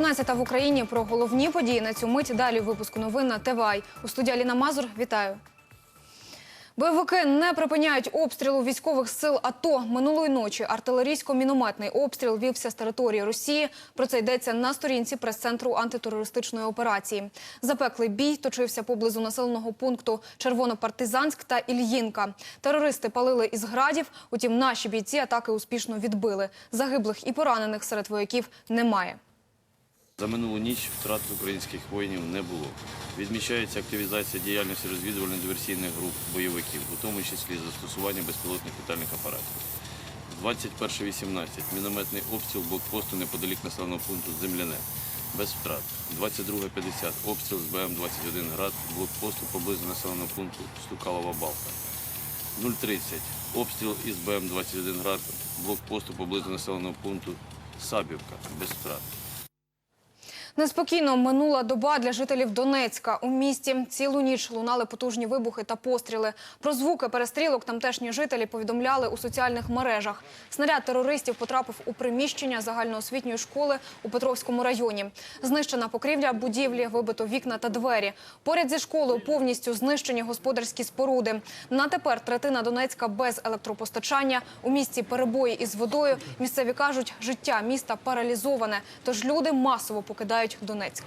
19 в Україні про головні події на цю мить. Далі випуску новин на ТВАЙ. У студії Аліна Мазур. Вітаю. Бойовики не припиняють обстрілу військових сил АТО. Минулої ночі артилерійсько-мінометний обстріл вівся з території Росії. Про це йдеться на сторінці прес-центру антитерористичної операції. Запеклий бій точився поблизу населеного пункту Червонопартизанськ та Ільїнка. Терористи палили із градів. Утім, наші бійці атаки успішно відбили. Загиблих і поранених серед вояків немає. За минулу ніч втрат українських воїнів не було. Відмічається активізація діяльності розвідувально-диверсійних груп бойовиків, у тому числі застосування безпілотних літальних апаратів. 21.18. Мінометний обстріл блокпосту неподалік населеного пункту Земляне. Без втрат. 22.50. Обстріл з БМ-21 «Град» блокпосту поблизу населеного пункту Стукалова Балка. 0.30. Обстріл із БМ-21 «Град» блокпосту поблизу населеного пункту Сабівка. Без втрат. Неспокійно минула доба для жителів Донецька. У місті цілу ніч лунали потужні вибухи та постріли. Про звуки перестрілок тамтешні жителі повідомляли у соціальних мережах. Снаряд терористів потрапив у приміщення загальноосвітньої школи у Петровському районі. Знищена покрівля будівлі, вибито вікна та двері. Поряд зі школою повністю знищені господарські споруди. На тепер третина Донецька без електропостачання. У місті перебої із водою. Місцеві кажуть, життя міста паралізоване, тож люди масово покидають Донецьк.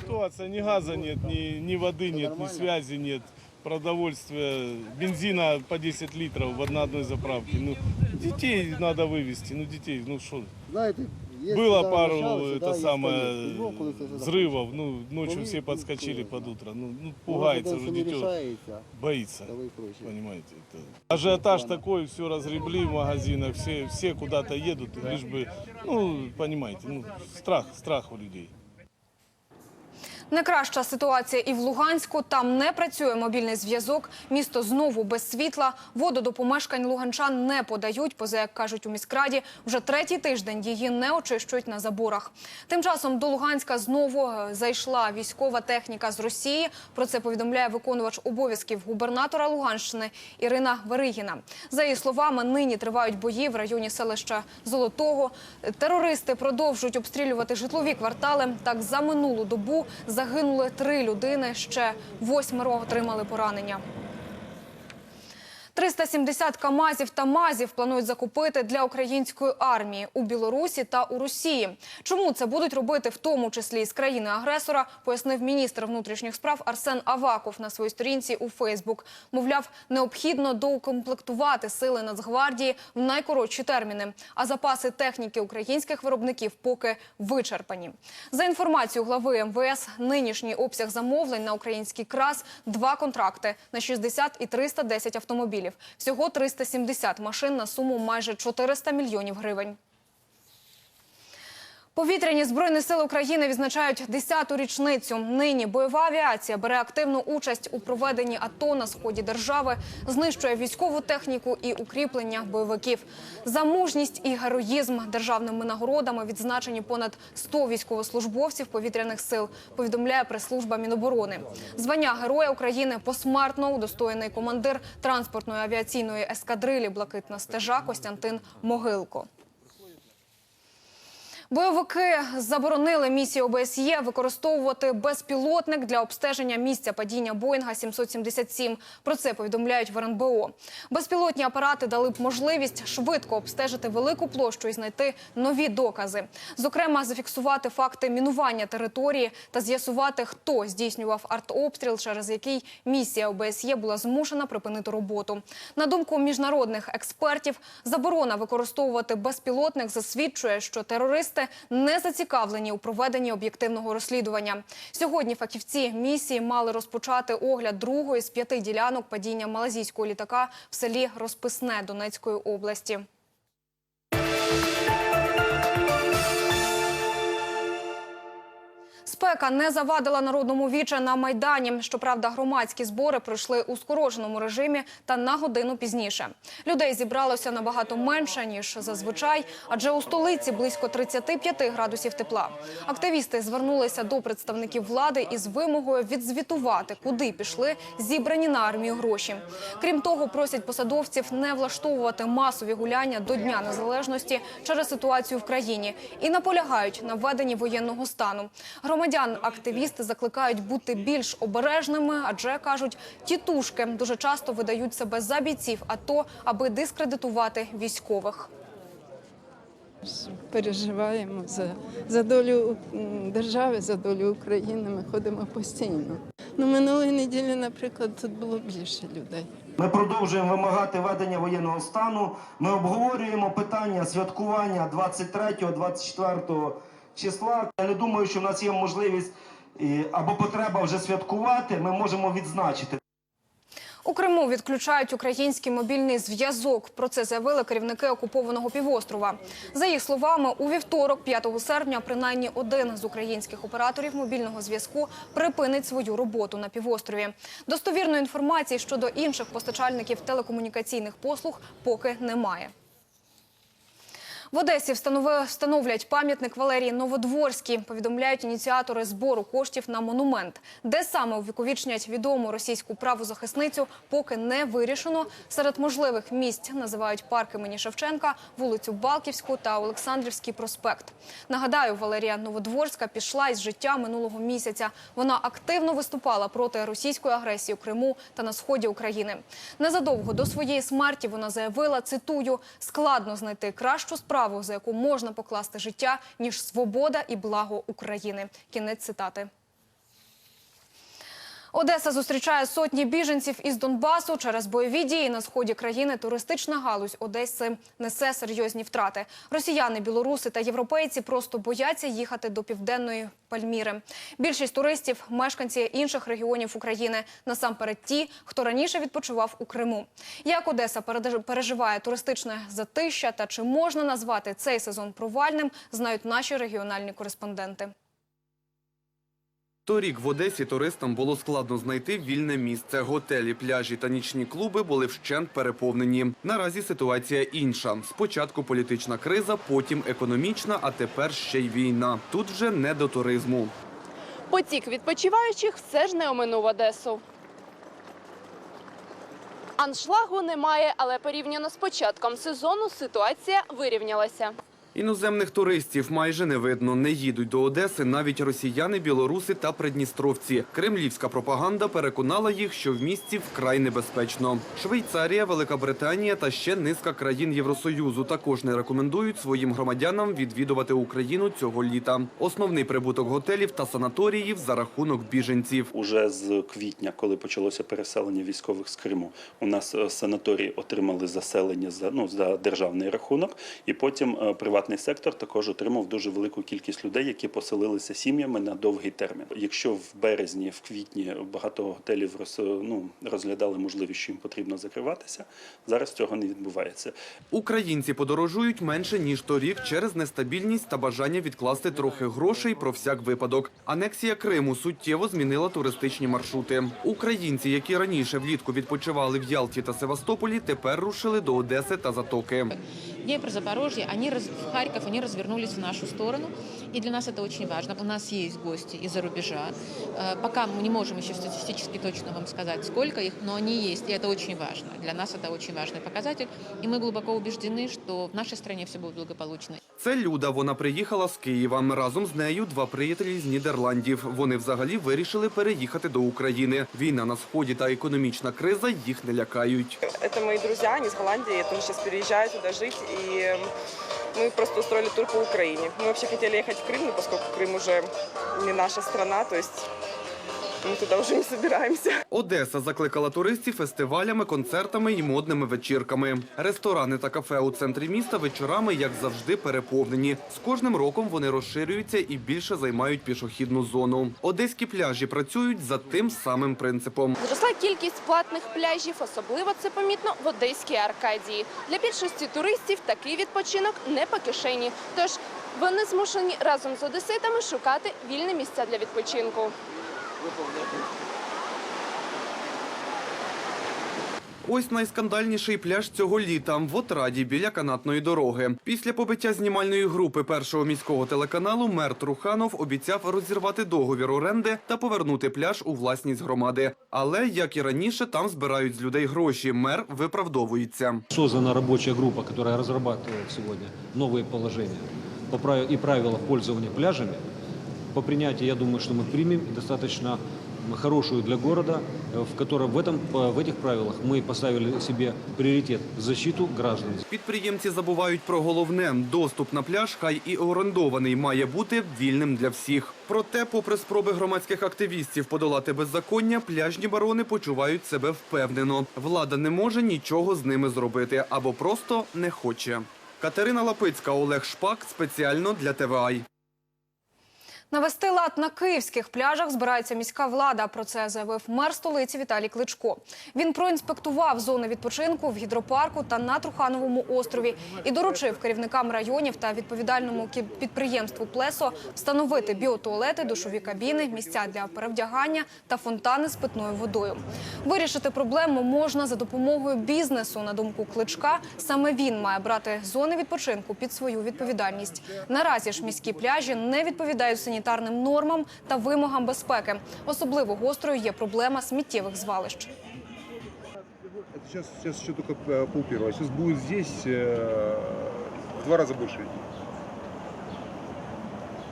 Ситуация, ни газа нет, ни, ні воды нет, ни связи нет, продовольствия, бензина по 10 литров в одной одной заправке. Ну, детей надо вывести, ну детей, ну что. Знаєте, є Было сюди пару лишалося, да, это є самое столиці. Ну, коли це вже взрывов, ну ночью Пові- все ну, подскочили що? под утро, ну, ну Може, пугается десь уже не дитё, рішається, боится, та ви проще. понимаете. Это. Ажиотаж такой, все разгребли в магазинах, все, все куда-то едут, лишь бы, ну понимаете, ну страх, страх у людей. Не краща ситуація і в Луганську. Там не працює мобільний зв'язок. Місто знову без світла. Воду до помешкань луганчан не подають. Поза як кажуть у міськраді, вже третій тиждень її не очищують на заборах. Тим часом до Луганська знову е, зайшла військова техніка з Росії. Про це повідомляє виконувач обов'язків губернатора Луганщини Ірина Веригіна. За її словами, нині тривають бої в районі селища Золотого. Терористи продовжують обстрілювати житлові квартали. Так за минулу добу загинули три людини. Ще восьмеро отримали поранення. 370 камазів та мазів планують закупити для української армії у Білорусі та у Росії. Чому це будуть робити в тому числі з країни-агресора, пояснив міністр внутрішніх справ Арсен Аваков на своїй сторінці у Фейсбук. Мовляв, необхідно доукомплектувати сили Нацгвардії в найкоротші терміни. А запаси техніки українських виробників поки вичерпані. За інформацією глави МВС, нинішній обсяг замовлень на український крас – два контракти на 60 і 310 автомобілів. Всього 370 машин на суму майже 400 мільйонів гривень. Повітряні збройні сили України відзначають 10-ту річницю. Нині бойова авіація бере активну участь у проведенні АТО на сході держави, знищує військову техніку і укріплення бойовиків. За мужність і героїзм державними нагородами відзначені понад 100 військовослужбовців повітряних сил. Повідомляє прес-служба Міноборони. Звання Героя України посмертно удостоєний командир транспортної авіаційної ескадрилі Блакитна стежа Костянтин Могилко. Бойовики заборонили місії ОБСЄ використовувати безпілотник для обстеження місця падіння Боїнга 777. Про це повідомляють в РНБО. Безпілотні апарати дали б можливість швидко обстежити велику площу і знайти нові докази. Зокрема, зафіксувати факти мінування території та з'ясувати, хто здійснював артобстріл, через який місія ОБСЄ була змушена припинити роботу. На думку міжнародних експертів, заборона використовувати безпілотник засвідчує, що терористи не зацікавлені у проведенні об'єктивного розслідування. Сьогодні фахівці місії мали розпочати огляд другої з п'яти ділянок падіння малазійського літака в селі Розписне Донецької області. Спека не завадила народному віче на майдані. Щоправда, громадські збори пройшли у скороченому режимі та на годину пізніше. Людей зібралося набагато менше ніж зазвичай, адже у столиці близько 35 градусів тепла. Активісти звернулися до представників влади із вимогою відзвітувати, куди пішли зібрані на армію гроші. Крім того, просять посадовців не влаштовувати масові гуляння до Дня Незалежності через ситуацію в країні і наполягають на введенні воєнного стану. Громадян активісти закликають бути більш обережними, адже кажуть, тітушки дуже часто видають себе за бійців АТО, аби дискредитувати військових. переживаємо за, за долю держави, за долю України. Ми ходимо постійно. Ну, минулої неділі, наприклад, тут було більше людей. Ми продовжуємо вимагати введення воєнного стану. Ми обговорюємо питання святкування 23-24 числа. Я не думаю, що в нас є можливість е, або потреба вже святкувати. Ми можемо відзначити. У Криму відключають український мобільний зв'язок. Про це заявили керівники окупованого півострова. За їх словами, у вівторок, 5 серпня, принаймні один з українських операторів мобільного зв'язку припинить свою роботу на півострові. Достовірної інформації щодо інших постачальників телекомунікаційних послуг поки немає. В Одесі встановлять пам'ятник Валерії Новодворській. Повідомляють ініціатори збору коштів на монумент. Де саме увіковічнять відому російську правозахисницю, поки не вирішено. Серед можливих місць називають парк імені Шевченка, вулицю Балківську та Олександрівський проспект. Нагадаю, Валерія Новодворська пішла із життя минулого місяця. Вона активно виступала проти російської агресії у Криму та на сході України. Незадовго до своєї смерті вона заявила, цитую, складно знайти кращу справу, за яку можна покласти життя, ніж свобода і благо України. Кінець цитати. Одеса зустрічає сотні біженців із Донбасу через бойові дії на сході країни. Туристична галузь Одеси несе серйозні втрати. Росіяни, білоруси та європейці просто бояться їхати до південної Пальміри. Більшість туристів мешканці інших регіонів України. Насамперед ті, хто раніше відпочивав у Криму. Як Одеса переживає туристичне затища та чи можна назвати цей сезон провальним, знають наші регіональні кореспонденти. Торік в Одесі туристам було складно знайти вільне місце. Готелі, пляжі та нічні клуби були вщент переповнені. Наразі ситуація інша. Спочатку політична криза, потім економічна, а тепер ще й війна. Тут вже не до туризму. Потік відпочиваючих все ж не оминув Одесу. Аншлагу немає, але порівняно з початком сезону ситуація вирівнялася. Іноземних туристів майже не видно. Не їдуть до Одеси навіть росіяни, білоруси та придністровці. Кремлівська пропаганда переконала їх, що в місті вкрай небезпечно. Швейцарія, Велика Британія та ще низка країн Євросоюзу також не рекомендують своїм громадянам відвідувати Україну цього літа. Основний прибуток готелів та санаторіїв за рахунок біженців. Уже з квітня, коли почалося переселення військових з Криму, у нас е, санаторії отримали заселення за ну за державний рахунок, і потім е, приватний сектор також отримав дуже велику кількість людей, які поселилися сім'ями на довгий термін. Якщо в березні, в квітні багато готелів роз, ну, розглядали можливість, що їм потрібно закриватися, зараз цього не відбувається. Українці подорожують менше ніж торік через нестабільність та бажання відкласти трохи грошей про всяк випадок. Анексія Криму суттєво змінила туристичні маршрути. Українці, які раніше влітку відпочивали в Ялті та Севастополі, тепер рушили до Одеси та Затоки. Днепр, Запорожье, они раз, в Харьков, они развернулись в нашу сторону. И для нас это очень важно. У нас есть гости из-за рубежа. Э, Пока мы не можем еще статистически точно вам сказать, сколько их, но они есть, и это очень важно. Для нас это очень важный показатель. И мы глубоко убеждены, что в нашей стране все будет благополучно. Це Люда. Вона приїхала з Києва. Разом з нею два приятелі з Нідерландів. Вони взагалі вирішили переїхати до України. Війна на сході та економічна криза їх не лякають. Это мои друзья, они из Голландии, тоже сейчас переезжают туда жить, и мы просто устроили тур по Украине. Мы вообще хотели ехать в Крым, но поскольку Крым уже не наша страна, то есть мы туда уже не собираемся. Одеса закликала туристів фестивалями, концертами і модними вечірками. Ресторани та кафе у центрі міста вечорами, як завжди, переповнені. З кожним роком вони розширюються і більше займають пішохідну зону. Одеські пляжі працюють за тим самим принципом. Зросла кількість платних пляжів, особливо це помітно в Одеській Аркадії. Для більшості туристів такий відпочинок не по кишені. Тож Вони змушені разом з одеситами шукати вільне місця для відпочинку. Ось найскандальніший пляж цього літа в Отраді біля канатної дороги. Після побиття знімальної групи першого міського телеканалу мер Труханов обіцяв розірвати договір оренди та повернути пляж у власність громади. Але як і раніше, там збирають з людей гроші. Мер виправдовується. Создана рабочая группа, которая разрабатывает сегодня новые положения по прав- и правила пользования пляжами По принятию, я думаю, что мы примем и достаточно хорошую для города, э, в котором в, этом, в этих правилах мы поставили себе приоритет – защиту граждан. Підприємці забувають про головне – доступ на пляж, хай і орендований, має бути вільним для всіх. Проте, попри спроби громадських активістів подолати беззаконня, пляжні барони почувають себе впевнено. Влада не може нічого з ними зробити або просто не хоче. Катерина Лапицька, Олег Шпак спеціально для ТВА. Навести лад на київських пляжах збирається міська влада. Про це заявив мер столиці Віталій Кличко. Він проінспектував зони відпочинку в гідропарку та на Трухановому острові і доручив керівникам районів та відповідальному підприємству Плесо встановити біотуалети, душові кабіни, місця для перевдягання та фонтани з питною водою. Вирішити проблему можна за допомогою бізнесу. На думку Кличка, саме він має брати зони відпочинку під свою відповідальність. Наразі ж міські пляжі не відповідають санітарним нормам та вимогам безпеки. Особливо гострою є проблема сміттєвих звалищ. Это сейчас, сейчас еще только э, пол первого. Сейчас будет здесь э, в два раза больше людей.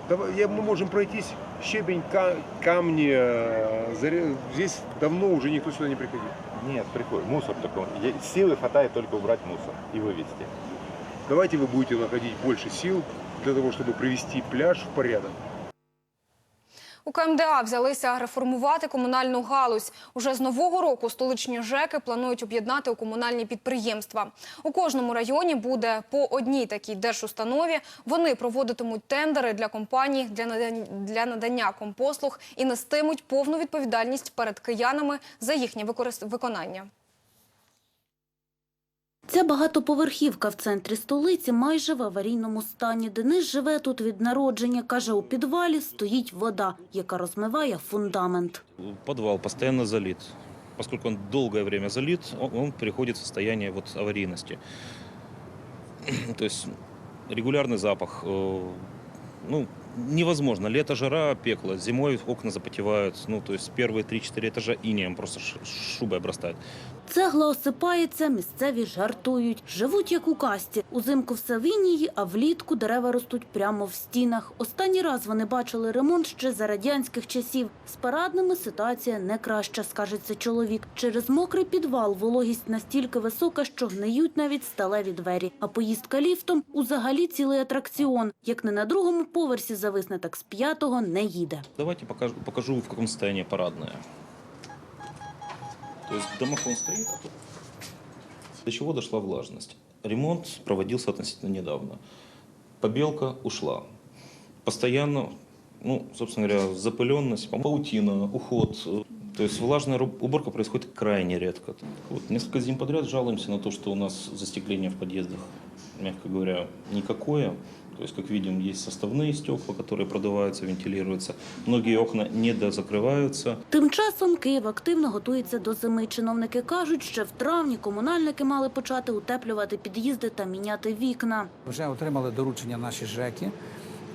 Давай, я, мы можем пройтись. Щебень, ка- камни. э, заре- Здесь давно уже никто сюда не приходил. Нет, приходит. Мусор такой. Е- Силы хватает только убрать мусор и вывести. Давайте вы будете находить больше сил для того, чтобы привести пляж в порядок. У КМДА взялися реформувати комунальну галузь. Уже з нового року столичні ЖЕКи планують об'єднати у комунальні підприємства. У кожному районі буде по одній такій держустанові. Вони проводитимуть тендери для компаній для надання, для надання компослуг і нестимуть повну відповідальність перед киянами за їхнє виконання. Ця багатоповерхівка в центрі столиці майже в аварійному стані. Денис живе тут від народження. Каже, у підвалі стоїть вода, яка розмиває фундамент. Подвал постоянно залит. Поскольку он долгое время залит, он, он переходит в состояние вот аварийности. То есть регулярный запах. э, Ну, невозможно. Лето жара, пекло. Зимой окна запотевают. Ну, то есть первые 3-4 этажа инеем просто ш- шубой обрастает. Цегла осипається, місцеві жартують. Живуть як у касті. Узимку в інії, а влітку дерева ростуть прямо в стінах. Останній раз вони бачили ремонт ще за радянських часів. З парадними ситуація не краща, скажеться чоловік. Через мокрий підвал вологість настільки висока, що гниють навіть сталеві двері. А поїздка ліфтом – узагалі цілий атракціон. Як не на другому поверсі зависне, так з п'ятого не їде. Давайте покажу, покажу в каком состоянии парадная. То есть домофон стоит. До чего дошла влажность? Ремонт проводился относительно недавно. Побелка ушла. Постоянно, ну, собственно говоря, запыленность, паутина, уход. э, То есть влажная руб- уборка происходит крайне редко. Вот несколько зим подряд жалуемся на то, что у нас застекление в подъездах, мягко говоря, никакое. То есть, как видим, есть составные стекла, которые продуваются, вентилируются. Многие окна недозакрываются. Тим часом Київ активно готується до зими. Чиновники кажуть, що в травні комунальники мали почати утеплювати під'їзди та міняти вікна. Вже отримали доручення наші ЖЕКи,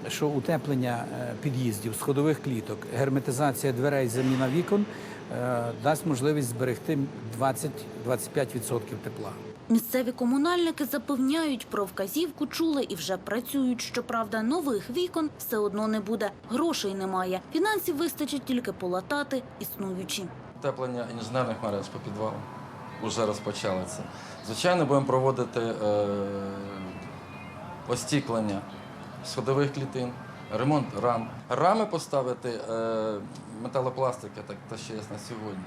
що утеплення е, під'їздів, сходових кліток, герметизація дверей, заміна вікон е, дасть можливість зберегти 20-25% тепла. Місцеві комунальники запевняють, про вказівку чули і вже працюють. Щоправда, нових вікон все одно не буде. Грошей немає. Фінансів вистачить тільки полатати існуючі. Утеплення інженерних мереж по підвалу. Уже розпочали це. Звичайно, будемо проводити е, остіклення сходових клітин, ремонт рам. Рами поставити е, металопластики, так те, що є на сьогодні.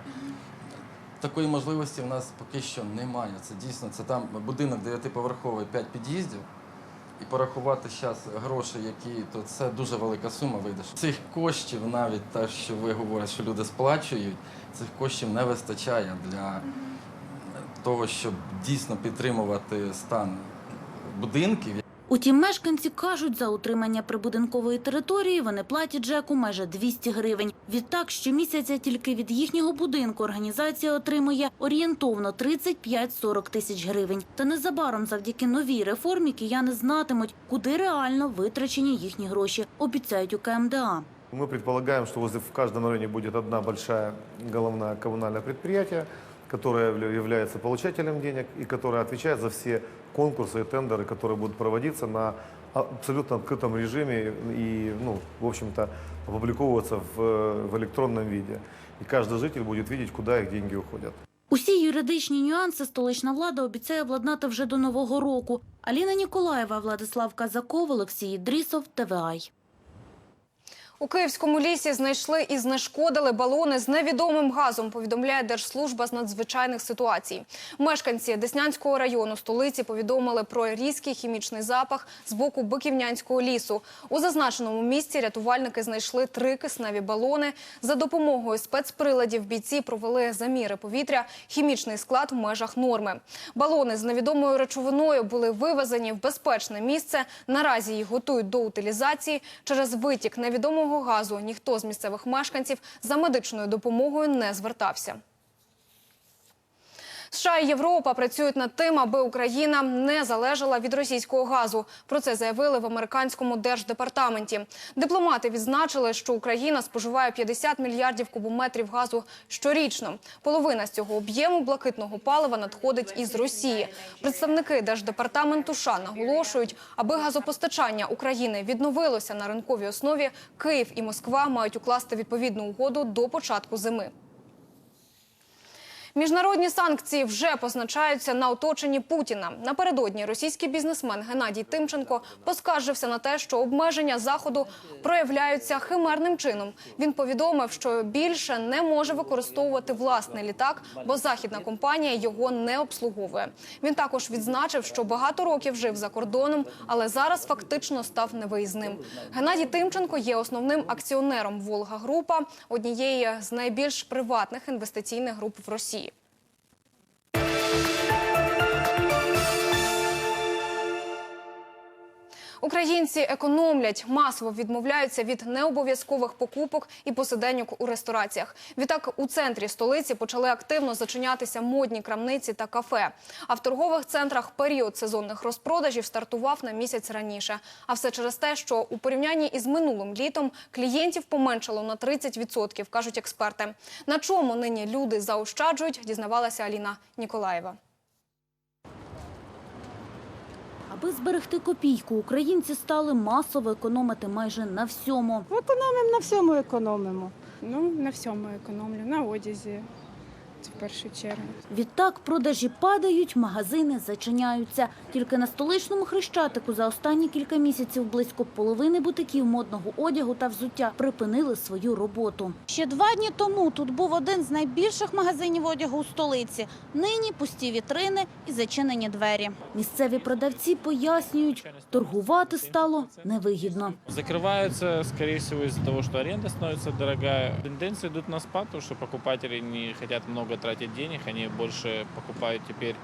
Такої можливості в нас поки що немає. Це дійсно це там будинок дев'ятиповерховий, 5 під'їздів. І порахувати зараз гроші, які то це дуже велика сума вийде. Цих коштів, навіть те, що ви говорите, що люди сплачують, цих коштів не вистачає для того, щоб дійсно підтримувати стан будинків. Утім, мешканці кажуть, за утримання прибудинкової території вони платять ЖЕКу майже 200 гривень. Відтак, щомісяця тільки від їхнього будинку організація отримує орієнтовно 35-40 тисяч гривень. Та незабаром завдяки новій реформі кияни знатимуть, куди реально витрачені їхні гроші, обіцяють у КМДА. Мы предполагаем, что возле, в каждом районе будет одна большая головная коммунальное предприятие, которое явля- является получателем денег и которое отвечает за все конкурсы и тендеры, которые будут проводиться на а- абсолютно открытом режиме и, ну, в общем-то, опубликовываться в, в электронном виде. И каждый житель будет видеть, куда их деньги уходят. Усі юридичні нюанси столична влада обіцяє обладнати вже до нового року. Аліна Ніколаєва, Владислав Казаков, Олексій Ідрісов, ТВАЙ. У Київському лісі знайшли і знешкодили балони з невідомим газом, повідомляє Держслужба з надзвичайних ситуацій. Мешканці Деснянського району столиці повідомили про різкий хімічний запах з боку Биківнянського лісу. У зазначеному місці рятувальники знайшли три кисневі балони. За допомогою спецприладів бійці провели заміри повітря, хімічний склад в межах норми. Балони з невідомою речовиною були вивезені в безпечне місце. Наразі їх готують до утилізації. Через витік невідомого газу ніхто з місцевих мешканців за медичною допомогою не звертався. США і Європа працюють над тим, аби Україна не залежала від російського газу. Про це заявили в американському держдепартаменті. Дипломати відзначили, що Україна споживає 50 мільярдів кубометрів газу щорічно. Половина з цього об'єму блакитного палива надходить із Росії. Представники держдепартаменту США наголошують, аби газопостачання України відновилося на ринковій основі. Київ і Москва мають укласти відповідну угоду до початку зими. Міжнародні санкції вже позначаються на оточенні Путіна. Напередодні російський бізнесмен Геннадій Тимченко поскаржився на те, що обмеження заходу проявляються химерним чином. Він повідомив, що більше не може використовувати власний літак, бо західна компанія його не обслуговує. Він також відзначив, що багато років жив за кордоном, але зараз фактично став невиїзним. Геннадій Тимченко є основним акціонером Волга Група, однієї з найбільш приватних інвестиційних груп в Росії. Українці економлять, масово відмовляються від необов'язкових покупок і посиденьок у рестораціях. Відтак у центрі столиці почали активно зачинятися модні крамниці та кафе. А в торгових центрах період сезонних розпродажів стартував на місяць раніше. А все через те, що у порівнянні із минулим літом клієнтів поменшало на 30%, кажуть експерти. На чому нині люди заощаджують, дізнавалася Аліна Ніколаєва. Аби зберегти копійку, українці стали масово економити майже на всьому. Економимо на всьому економимо. Ну, на всьому економлю, на одязі. В першу чергу. Відтак продажі падають, магазини зачиняються. Тільки на столичному хрещатику за останні кілька місяців близько половини бутиків модного одягу та взуття припинили свою роботу. Ще два дні тому тут був один з найбільших магазинів одягу у столиці. Нині пусті вітрини і зачинені двері. Місцеві продавці пояснюють, торгувати стало невигідно. Закрываются, скорее всего, из-за того, что аренда становится дорогая. Тенденции идут на спад, потому что покупатели не хотят много тратить денег, они больше покупают теперь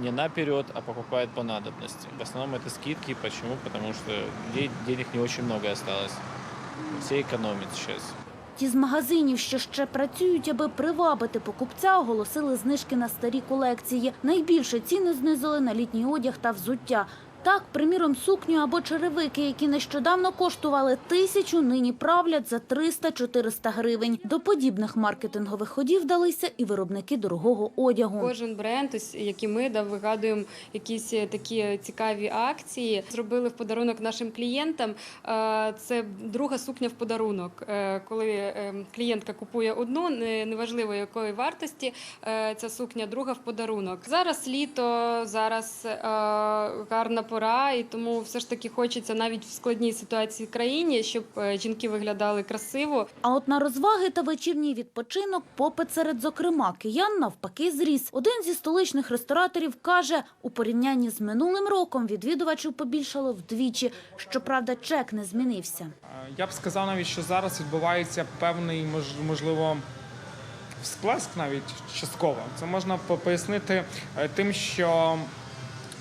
не наперед, а покупают по надобности. В основном это скидки. Почему? Потому что де- денег не очень много осталось. Все экономят сейчас. Ті з магазинів, що ще працюють, аби привабити покупця, оголосили знижки на старі колекції. Найбільше ціни знизили на літній одяг та взуття. Так, приміром, сукню або черевики, які нещодавно коштували тисячу, нині правлять за 300-400 гривень. До подібних маркетингових ходів вдалися і виробники дорогого одягу. Кожен бренд, ось, як ми, да, вигадуємо якісь е, такі цікаві акції. Зробили в подарунок нашим клієнтам. Е, Це друга сукня в подарунок. Е, Коли е, клієнтка купує одну, неважливо якої вартості, е, ця сукня друга в подарунок. Зараз літо, зараз е, гарна пора, і тому все ж таки хочеться навіть в складній ситуації в країні, щоб е, жінки виглядали красиво. А от на розваги та вечірній відпочинок попит серед, зокрема, киян навпаки зріс. Один зі столичних рестораторів каже, у порівнянні з минулим роком відвідувачів побільшало вдвічі. Щоправда, чек не змінився. Я б сказав навіть, що зараз відбувається певний, мож- можливо, всплеск навіть частково. Це можна пояснити е, тим, що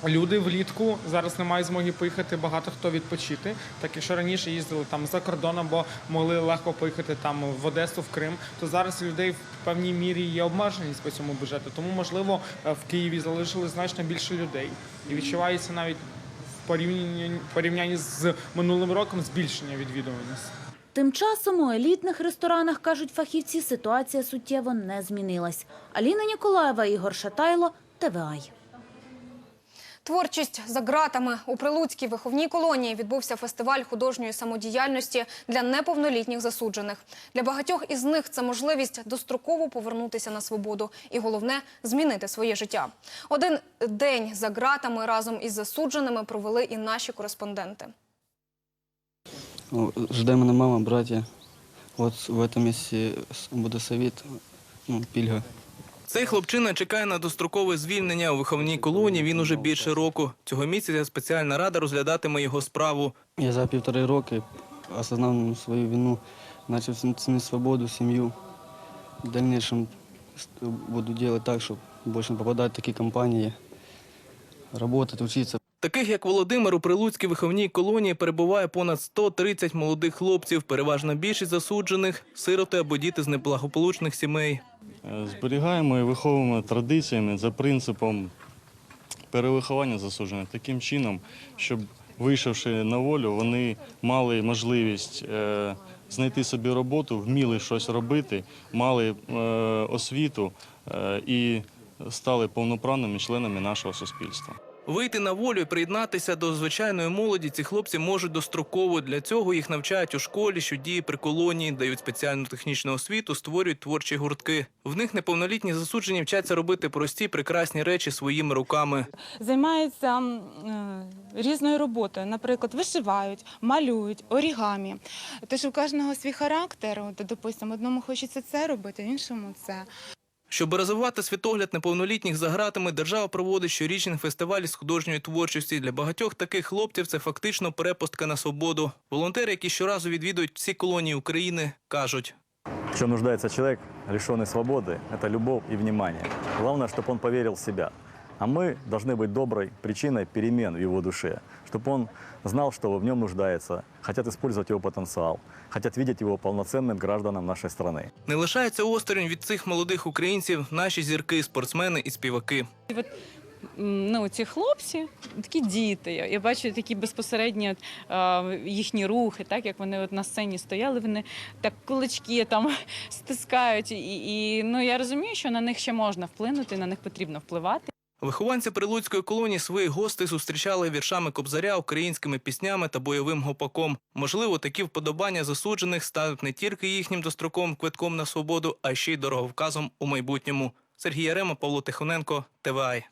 Люди влітку зараз не мають змоги поїхати багато хто відпочити. Так якщо раніше їздили там за кордон або могли легко поїхати там в Одесу, в Крим, то зараз людей в певній мірі є обмеженість по цьому бюджету. Тому можливо е, в Києві залишилось значно більше людей і відчувається навіть в порівнянні порівнянні з минулим роком збільшення відвідуваності. Тим часом у елітних ресторанах, кажуть фахівці, ситуація суттєво не змінилась. Аліна Ніколаєва, Ігор Шатайло, ТВАЙ. Творчість за ґратами у Прилуцькій виховній колонії відбувся фестиваль художньої самодіяльності для неповнолітніх засуджених. Для багатьох із них це можливість достроково повернутися на свободу і головне змінити своє життя. Один день за ґратами разом із засудженими провели і наші кореспонденти. Ну, Жде мене мама, браття. От в цьому місці буде совіт, ну, пільга. Цей хлопчина чекає на дострокове звільнення у виховній колонії. Він уже більше року. Цього місяця спеціальна рада розглядатиме його справу. Я за півтори роки осознав свою вину, почав цінити свободу, сім'ю. В дальнішому буду робити так, щоб більше не попадати в такі компанії, працювати, вчитися. Таких як Володимир у Прилуцькій виховній колонії перебуває понад 130 молодих хлопців. Переважна більшість засуджених сироти або діти з неблагополучних сімей. Е, Зберігаємо і виховуємо традиціями за принципом перевиховання засуджених таким чином, щоб вийшовши на волю, вони мали можливість е, знайти собі роботу, вміли щось робити, мали е, освіту і стали повноправними членами нашого суспільства. Вийти на волю і приєднатися до звичайної молоді ці хлопці можуть достроково. Для цього їх навчають у школі, що діє при колонії, дають спеціальну технічну освіту, створюють творчі гуртки. В них неповнолітні засуджені вчаться робити прості прекрасні речі своїми руками. займаються е, різною роботою. Наприклад, вишивають, малюють, орігамі. Тож у кожного свій характер. От, допустимо, одному хочеться це робити, іншому це. Щоб розвивати світогляд неповнолітніх за гратами, держава проводить щорічний фестиваль з художньої творчості. Для багатьох таких хлопців це фактично перепустка на свободу. Волонтери, які щоразу відвідують всі колонії України, кажуть. В чем нуждается человек, лишенный свободы, это любовь и внимание. Главное, чтобы он поверил в себя. А мы должны быть доброй причиной перемен в его душе, чтобы он знал, что в нем нуждается, хотят использовать его потенциал, хотят видеть его полноценным гражданом нашей страны. Не лишаються осторонь від цих молодих українців наші зірки, спортсмени і співаки. І от, м, ну, ці хлопці, такі діти. Я я бачу такі безпосередні от, е, їхні рухи, так як вони от на сцені стояли, вони так кулачки там стискають. І, і ну, я розумію, що на них ще можна вплинути, на них потрібно впливати. Вихованці Прилуцької колонії своїх гостей зустрічали віршами кобзаря, українськими піснями та бойовим гопаком. Можливо, такі вподобання засуджених стануть не тільки їхнім достроковим квитком на свободу, а ще й дороговказом у майбутньому. Сергій Ярема, Павло Тихоненко, ТВАЙ.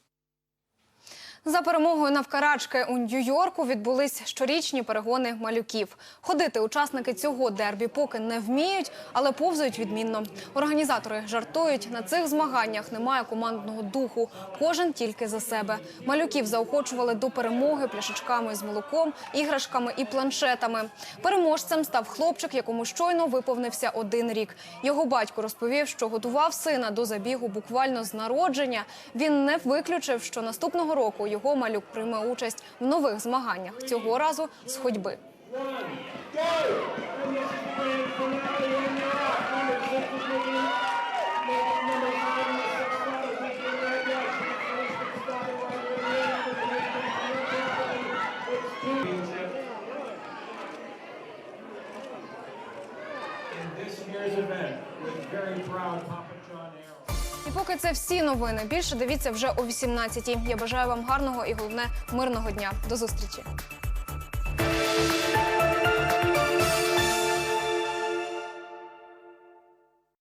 За перемогою навкарачки у Нью-Йорку відбулись щорічні перегони малюків. Ходити учасники цього дербі поки не вміють, але повзають відмінно. Організатори жартують, на цих змаганнях немає командного духу. Кожен тільки за себе. Малюків заохочували до перемоги пляшечками з молоком, іграшками і планшетами. Переможцем став хлопчик, якому щойно виповнився один рік. Його батько розповів, що готував сина до забігу буквально з народження. Він не виключив, що наступного року його малюк прийме участь в нових змаганнях. Цього разу з ходьби. І поки це всі новини. Більше дивіться вже о 18-й. Я бажаю вам гарного і головне мирного дня. До зустрічі.